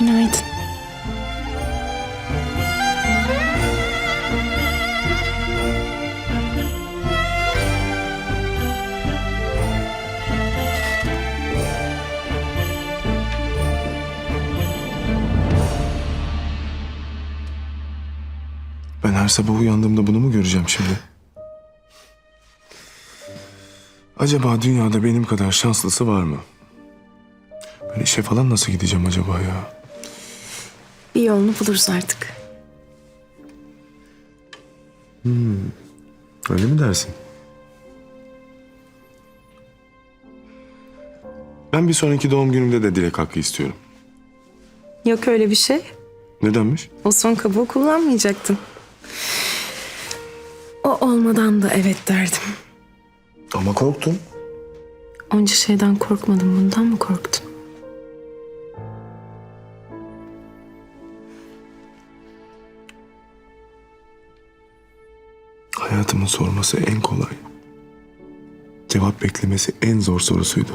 Günaydın. Ben her sabah uyandığımda bunu mu göreceğim şimdi? Acaba dünyada benim kadar şanslısı var mı? Ben işe falan nasıl gideceğim acaba ya? Yolunu buluruz artık. Öyle mi dersin? Ben bir sonraki doğum günümde de dilek hakkı istiyorum. Yok öyle bir şey. Nedenmiş? O son kabuğu kullanmayacaktın. O olmadan da evet derdim. Ama korktum. Onca şeyden korkmadım bundan mı korktun? Hayatımın sorması en kolay. Cevap beklemesi en zor sorusuydu.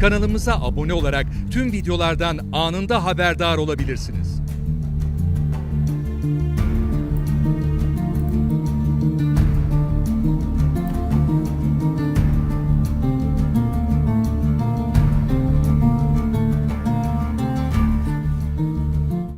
Kanalımıza abone olarak tüm videolardan anında haberdar olabilirsiniz.